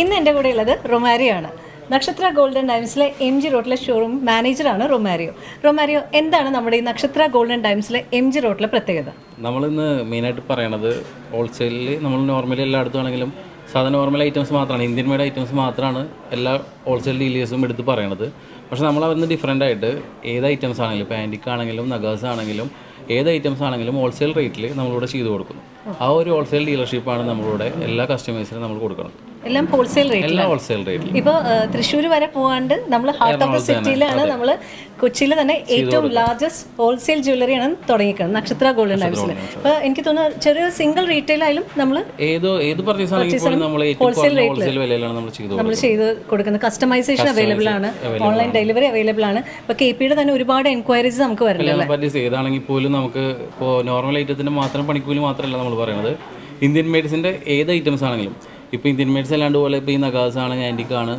ഇന്ന് എന്റെ കൂടെ ഉള്ളത് റൊമാരിയോ ആണ് നക്ഷത്ര ഗോൾഡൻ ഡൈംസിലെ എം ജി റോഡിലെ ഷോറൂം മാനേജറാണ് റൊമാരിയോ. റൊമാരിയോ എന്താണ് നമ്മുടെ ഈ നക്ഷത്ര ഗോൾഡൻ ഡൈംസിലെ എം ജി റോഡിലെ പ്രത്യേകത? നമ്മളിന്ന് മെയിനായിട്ട് പറയണത് ഹോൾസെയിലിൽ നമ്മൾ നോർമലി എല്ലായിടത്തും ആണെങ്കിലും സാധാരണ നോർമൽ ഐറ്റംസ് മാത്രമാണ് ഇന്ത്യൻ മെയ്ഡ് ഐറ്റംസ് മാത്രമാണ് എല്ലാ ഹോൾസെയിൽ ഡീലേഴ്സും എടുത്ത് പറയണത്. പക്ഷേ നമ്മൾ അവിടുന്ന് ഡിഫറെന്റ് ആയിട്ട് ഏത് ഐറ്റംസ് ആണെങ്കിലും പാന്റിക് ആണെങ്കിലും നഗേഴ്സ് ആണെങ്കിലും ഏത് ഐറ്റംസ് ആണെങ്കിലും ഹോൾസെയിൽ റേറ്റിൽ നമ്മളിവിടെ ചെയ്തു കൊടുക്കുന്നു. ആ ഒരു ഹോൾസെയിൽ ഡീലർഷിപ്പാണ് നമ്മളിവിടെ എല്ലാ കസ്റ്റമേഴ്സിനും നമ്മൾ കൊടുക്കുന്നത്. എല്ലാം ഹോൾസെയിൽ റേറ്റ് റേറ്റിൽ ഇപ്പോൾ തൃശ്ശൂർ വരെ പോകാണ്ട് നമ്മൾ ഹാർട്ട് ഓഫ് ദ സിറ്റിയിലാണ് നമ്മൾ കൊച്ചിയിൽ തന്നെ ഏറ്റവും ലാർജസ്റ്റ് ഹോൾസെയിൽ ജ്വല്ലറിയാണ് തുടങ്ങിക്കുന്നത് നക്ഷത്ര ഗോൾഡൻ ഡൈംസിൽ അപ്പോൾ എനിക്ക് തോന്നുന്നു ചെറിയ സിംഗിൾ റീറ്റെയിൽ ആയാലും നമ്മൾ ഏതോ ഏത് ഹോൾസെയിൽ വിലയിലാണ് നമ്മൾ ചെയ്തു കൊടുക്കുന്നത്. കസ്റ്റമൈസേഷൻ അവൈലബിൾ ആണ്. ഓൺലൈൻ ഡെലിവറി അവൈലബിൾ ആണ്. ഇപ്പോൾ കെ പിയുടെ തന്നെ ഒരുപാട് എൻക്വയറീസ് നമുക്ക് വരുന്നുണ്ട് ഏതാണെങ്കിൽ പോലും നമുക്ക് ഇപ്പോൾ നോർമൽ ഐറ്റത്തിന്റെ മാത്രം പണിക്കൂലി മാത്രമല്ല നമ്മൾ പറയുന്നത് ഇന്ത്യൻ മെഡിസിന്റെ ഏത് ഐറ്റംസ് ആണെങ്കിലും. ഇപ്പോൾ ഇന്ത്യൻ തിന്മേഴ്സ് അല്ലാണ്ട് പോലെ ഇപ്പോൾ ഈ നഗാസാണ് ആന്റിക്കാണ്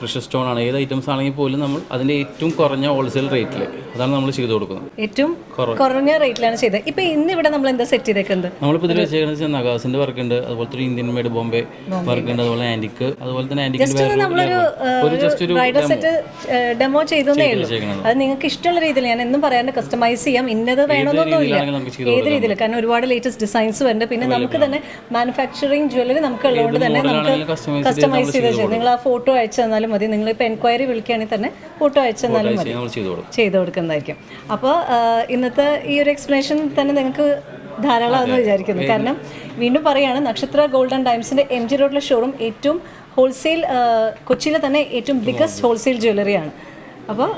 പ്രഷർ സ്റ്റോൺ ആണ്. ഏത് ഐറ്റംസ് ആണെങ്കിൽ പോലും നമ്മൾ അതിന്റെ ഏറ്റവും കുറഞ്ഞ ഹോൾസെയിൽ റേറ്റിൽ അതാണ് നമ്മൾ ചെയ്തു കൊടുക്കുന്നത്. ഏറ്റവും കുറഞ്ഞ റേറ്റിലാണ് ചെയ്തത്. ഇപ്പൊ ഇന്ന് ഇവിടെ നമ്മൾ എന്താ സെറ്റ് ചെയ്തേക്കുന്നത്? നമ്മളിപ്പോൾ ഇതിൽ വെച്ചേക്കുന്നത് നഗാസിന്റെ വർക്ക് ഉണ്ട്. അതുപോലെ തന്നെ ഇന്ത്യൻ മേഡ് ബോംബെ വർക്ക് ഉണ്ട്. അതുപോലെ ആന്റിക്ക് അതുപോലെ തന്നെ സെറ്റ് ഡെമോ ചെയ്തു. അത് നിങ്ങൾക്ക് ഇഷ്ടമുള്ള രീതിയിൽ ഞാൻ എന്നും പറയാണ്ട് കസ്റ്റമൈസ് ചെയ്യാം. ഇന്നത് വേണമെന്നൊന്നുമില്ല. ഏത് രീതിയിൽ? കാരണം ഒരുപാട് ലേറ്റസ്റ്റ് ഡിസൈൻസ് വരുന്നുണ്ട്. പിന്നെ നമുക്ക് തന്നെ മാനുഫാക്ചറിങ് ജ്വല്ലറി നമുക്ക് ഉള്ളതുകൊണ്ട് തന്നെ നമുക്ക് കസ്റ്റമൈസ് ചെയ്ത് നിങ്ങൾ ആ ഫോട്ടോ അയച്ചു തന്നാലും മതി. നിങ്ങൾ ഇപ്പോൾ എൻക്വയറി വിളിക്കുകയാണെങ്കിൽ തന്നെ ഫോട്ടോ അയച്ചു തന്നാലും മതി ചെയ്തു കൊടുക്കും. ചെയ്തു കൊടുക്കുന്നതായിരിക്കും. അപ്പോൾ ഇന്നത്തെ ഈ ഒരു എക്സ്പ്ലനേഷൻ തന്നെ നിങ്ങൾക്ക് ധാരാളമാണെന്ന് വിചാരിക്കുന്നു. കാരണം വീണ്ടും പറയുകയാണ് നക്ഷത്ര ഗോൾഡൻ ടൈംസിന്റെ എം ജി റോഡിലെ ഷോറൂം ഏറ്റവും ഹോൾസെയിൽ കൊച്ചിയിലെ തന്നെ ഏറ്റവും ബിഗ്ഗസ്റ്റ് ഹോൾസെയിൽ ജ്വല്ലറിയാണ് അപ്പോൾ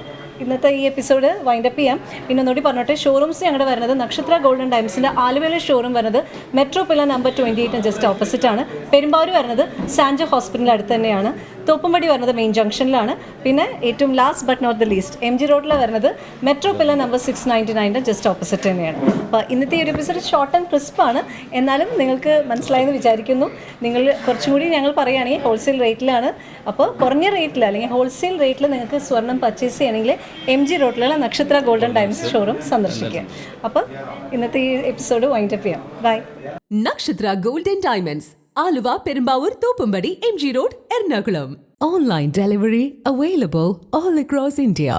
ഇന്നത്തെ ഈ എപ്പിസോഡ് വൈൻഡപ്പ് ചെയ്യാം. പിന്നെ ഒന്നുകൂടി പറഞ്ഞോട്ടെ ഷോറൂംസ് ഞങ്ങളുടെ വരുന്നത് നക്ഷത്ര ഗോൾഡൻ ടൈംസിന്റെ ആലുവയിലെ ഷോറൂം വരുന്നത് മെട്രോ പില്ല നമ്പർ ട്വന്റി എയ്റ്റിന് ജസ്റ്റ് ഓപ്പോസിറ്റ് ആണ്. പെരുമ്പാവൂർ വരുന്നത് സാൻജോ ഹോസ്പിറ്റലിന്റെ അടുത്ത് തന്നെയാണ്. തോപ്പുംപടി വരുന്നത് മെയിൻ ജംഗ്ഷനിലാണ് പിന്നെ ഏറ്റവും last but not the least M G റോഡിൽ വരുന്നത് metro pillar number six ninety നയന്റെ just opposite തന്നെയാണ്. അപ്പോൾ ഇന്നത്തെ ഒരു എപ്പിസോഡ് ഷോർട്ട് ആൻഡ് ക്രിസ്പാണ് എന്നാലും നിങ്ങൾക്ക് മനസ്സിലായെന്ന് വിചാരിക്കുന്നു. നിങ്ങൾ കുറച്ചും കൂടി ഞങ്ങൾ പറയുകയാണെങ്കിൽ ഹോൾസെയിൽ റേറ്റിലാണ് അപ്പോൾ കുറഞ്ഞ റേറ്റിൽ അല്ലെങ്കിൽ ഹോൾസെയിൽ റേറ്റിൽ നിങ്ങൾക്ക് സ്വർണം പർച്ചേസ് ചെയ്യണമെങ്കിൽ എം ജി റോഡിലുള്ള നക്ഷത്ര ഗോൾഡൻ ഡയമണ്ട്സ് ഷോറൂം സന്ദർശിക്കുക. അപ്പോൾ ഇന്നത്തെ ഈ എപ്പിസോഡ് വൈൻഡപ്പ് ചെയ്യാം. Bye Nakshatra golden diamonds Aluva Perumbavoor Thoppumpady M G road Ernakulam online delivery available all across India